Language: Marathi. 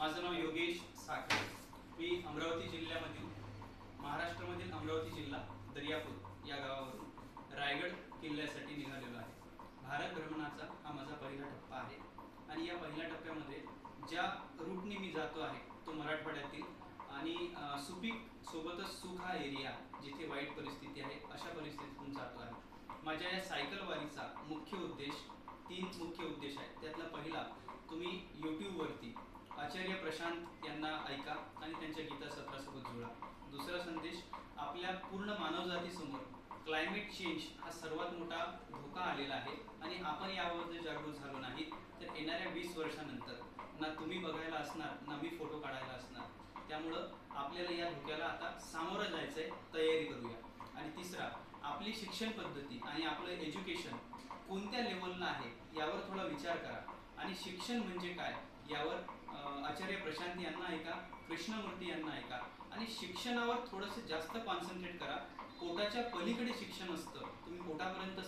माझं नाव योगेश साखरे. मी अमरावती जिल्ह्यामधील महाराष्ट्रामधील अमरावती जिल्हा दर्यापूर या गावावरून रायगड किल्ल्यासाठी निघालेलो आहे. भारत भ्रमणाचा हा माझा पहिला टप्पा आहे. आणि या पहिल्या टप्प्यामध्ये ज्या रूटने मी जातो आहे तो मराठवाड्यातील आणि सुपीक सोबतच सुख हा एरिया जिथे वाईट परिस्थिती आहे अशा परिस्थितीतून जातो आहे. माझ्या या सायकलवारीचा मुख्य उद्देश तीन मुख्य उद्देश आहेत. त्यात पहिला तुम्ही यूट्यूबवरती आचार्य प्रशांत यांना ऐका आणि त्यांच्या गीता सत्रासोबत जुळा दुसरा संदेश आपल्या पूर्ण मानवजातीसमोर क्लायमेट चेंज हा सर्वात मोठा धोका आलेला आहे आणि आपण याबद्दल जर जागरूक झालो नाही तर येणाऱ्या वीस वर्षानंतर ना तुम्ही बघायला असणार ना मी फोटो काढायला असणार. त्यामुळं आपल्याला या धोक्याला आता सामोरं जायचंय तयारी करूया. आणि तिसरा आपली शिक्षण पद्धती आणि आपलं एज्युकेशन कोणत्या लेवलला आहे यावर थोडा विचार करा. आणि शिक्षण म्हणजे काय? यावर आचार्य प्रशांत यांना ऐका कृष्णमूर्ती यांना ऐका. आणि शिक्षणावर थोडंसं जास्त कॉन्सन्ट्रेट करा. पोटाच्या पलीकडे शिक्षण असतं. तुम्ही कोटापर्यंत